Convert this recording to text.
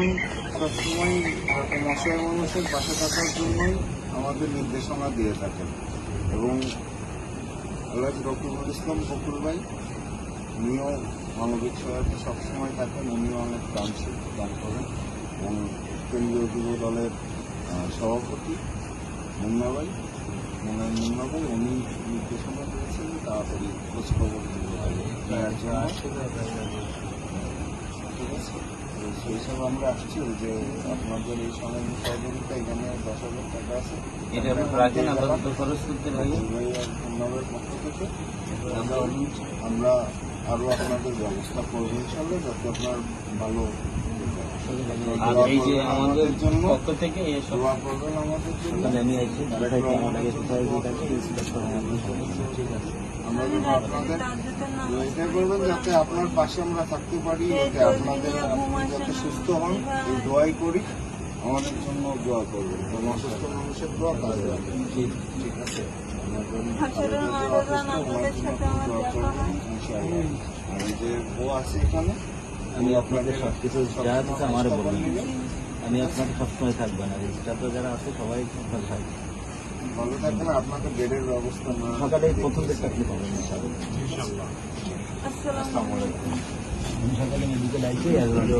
প্রশাসন সবসময় মশায় মানুষের পাশে থাকার জন্যই আমাদের নির্দেশনা দিয়ে থাকেন এবং আল্লাহ রকিবুল ইসলাম ফকুল ভাই উনিও মানবিক সহায়তা সবসময় থাকেন উনিও অনেক দানশীল, দান করেন। এবং কেন্দ্রীয় যুব দলের সভাপতি মুন্না ভাই মনে মুন্না ভাই, উনি নির্দেশনা দিয়েছেন তাড়াতাড়ি খোঁজখবর নেওয়ার জন্য আছে তো সেই সব আমরা আসছি যে আপনাদের এই সময় সহযোগিতা এখানে দশ হাজার টাকা আছে। এটা রাখেন আপাতত খরচ করতে পক্ষ থেকে আমরা আমরা আরও আপনাদের ব্যবস্থা করব ইনশাল্লাহ যাতে আপনার ভালো আর এই যে আমাদের জন্য পক্ষ থেকে এসব দোয়া করবেন আমাদের জন্য জানিয়ে আছে কোথায় আমাদের কোথায় যেটাকে ইন্সপেক্টর আমাদের ঠিক আছে। আমরা যেন আপনাদের এটা করবেন যাতে আপনার পাশে আমরা থাকতে পারি যাতে আপনাদের যাতে সুস্থ হন এই দোয়াই করি। আমাদের জন্য দোয়া করবেন। এবং অসুস্থ মানুষের দোয়া কাজে লাগে ঠিক ঠিক আছে। আর যে ও আছে এখানে আমি আপনাকে সব কিছু যা আছে আমার বলবেন আমি আপনাকে সবসময় থাকব না। রেজিস্টার যারা আছে সবাই আপনার থাকবে ভালো থাকবেন আপনাদের বেডের ব্যবস্থা না সকালে প্রথম দিকটা আপনি পাবেন আসসালামু আলাইকুম। সকালে মেডিকেল আর হলো